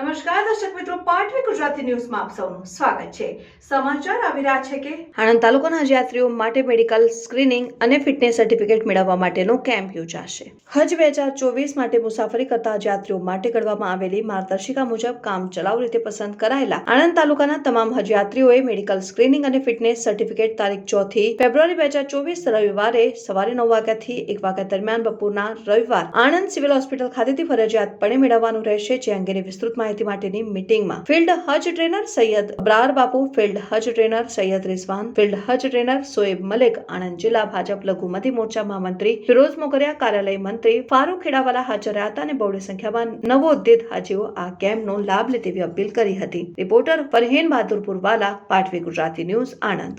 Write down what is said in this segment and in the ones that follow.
નમસ્કાર, દર્શક મિત્રો, પાટવી ગુજરાતી ન્યૂઝમાં આપ સૌનું સ્વાગત છે. સમાચાર આવી રહ્યા છે કે આણંદ તાલુકાના યાત્રીઓ માટે મેડિકલ સ્ક્રીનિંગ અને ફિટનેસ સર્ટિફિકેટ મેળવવા માટેનો કેમ્પ યોજાશે. હજ બે હજાર ચોવીસ માટે મુસાફરી કરતા યાત્રીઓ માટે કરવામાં આવેલી માર્ગદર્શિકા મુજબ કામ ચલાઉ રીતે પસંદ કરાયેલા આણંદ તાલુકાના તમામ હજ યાત્રીઓએ મેડિકલ સ્ક્રીનિંગ અને ફિટનેસ સર્ટિફિકેટ તારીખ ચોથી ફેબ્રુઆરી બે હજાર ચોવીસ રવિવારે સવારે નવ વાગ્યાથી એક વાગ્યા દરમિયાન બપોરના રવિવાર આણંદ સિવિલ હોસ્પિટલ ખાતેથી ફરજિયાતપણે મેળવવાનું રહેશે, જે અંગેની વિસ્તૃત માહિતી માટેની મીટિંગમાં ફિલ્ડ હજ trainer Syed Brar Bapu, field Hajj trainer Saiyed Rizwan, field Hajj trainer Shoeb Malik, Anand જિલ્લા ભાજપ લઘુમતી મોરચા મહામંત્રી ફિરોઝ મોકરિયા કાર્યાલય મંત્રી ફારૂક ખેડાવાલા હાજર રહ્યા હતા અને બહોળી સંખ્યામાં નવોદિત હાજીઓ આ કેમ્પનો લાભ લે તેવી અપીલ કરી હતી. રિપોર્ટર ફરહીન બહાદુરપુર વાલા પાટવી ગુજરાતી ન્યૂઝ, આણંદ.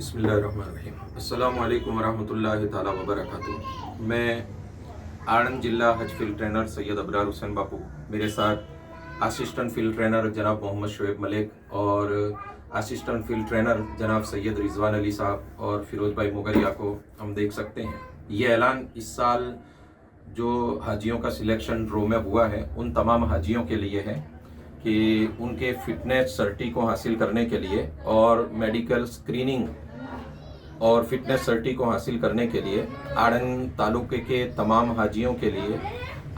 बिस्मिल्लाहिर्रहमानिर्रहीम। अस्सलाम वालेकुम वरहमतुल्लाहि मैं आनंद जिला हज फ़ील्ड ट्रेनर सैयद अबरार हुसैन बापू, मेरे साथ असिस्टेंट फ़ील्ड ट्रेनर जनाब मोहम्मद शुएब मलिक और असिस्टेंट फ़ील्ड ट्रेनर जनाब सैयद रिजवान अली साहब और फिरोज भाई मुगरिया को हम देख सकते हैं। ये ऐलान इस साल जो हाजियों का सिलेक्शन ड्रो में हुआ है, उन तमाम हाजियों के लिए है कि उनके फिटनेस सर्टी को हासिल करने के लिए और मेडिकल स्क्रीनिंग और फिटनेस सर्टी को हासिल करने के लिए आनंद तालुके के तमाम हाजियों के लिए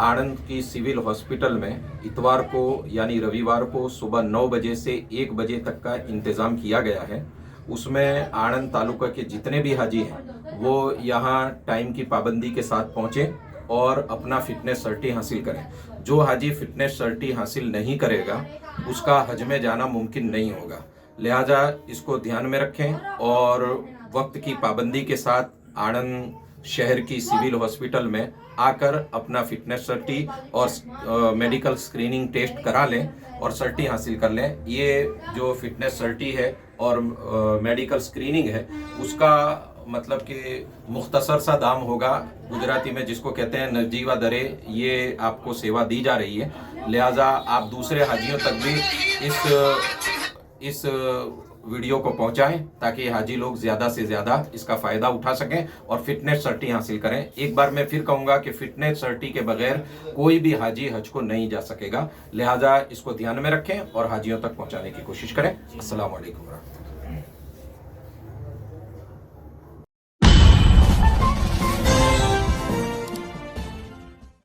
आनंद की सिविल हॉस्पिटल में इतवार को, यानी रविवार को सुबह नौ बजे से एक बजे तक का इंतज़ाम किया गया है। उसमें आनंद तालुका के जितने भी हाजी हैं, वो यहाँ टाइम की पाबंदी के साथ पहुँचें और अपना फिटनेस सर्टी हासिल करें। जो हाजी फिटनेस सर्टी हासिल नहीं करेगा, उसका हज में जाना मुमकिन नहीं होगा। लिहाजा इसको ध्यान में रखें और वक्त की पाबंदी के साथ आनंद शहर की सिविल हॉस्पिटल में आकर अपना फिटनेस सर्टी और मेडिकल स्क्रीनिंग टेस्ट करा लें और सर्टी हासिल कर लें। ये जो फिटनेस सर्टी है और मेडिकल स्क्रीनिंग है, उसका मतलब कि मुख्तसर सा दाम होगा गुजराती में, जिसको कहते हैं नजीवा दरे। ये आपको सेवा दी जा रही है। लिहाजा आप दूसरे हाजियों तक भी इस इस वीडियो को पहुंचाएँ ताकि हाजी लोग ज़्यादा से ज़्यादा इसका फ़ायदा उठा सकें और फिटनेस सर्टी हासिल करें। एक बार मैं फिर कहूँगा कि फिटनेस सर्टी के बगैर कोई भी हाजी हज को नहीं जा सकेगा। लिहाजा इसको ध्यान में रखें और हाजियों तक पहुँचाने की कोशिश करें। असल वरहमतुल्लाह।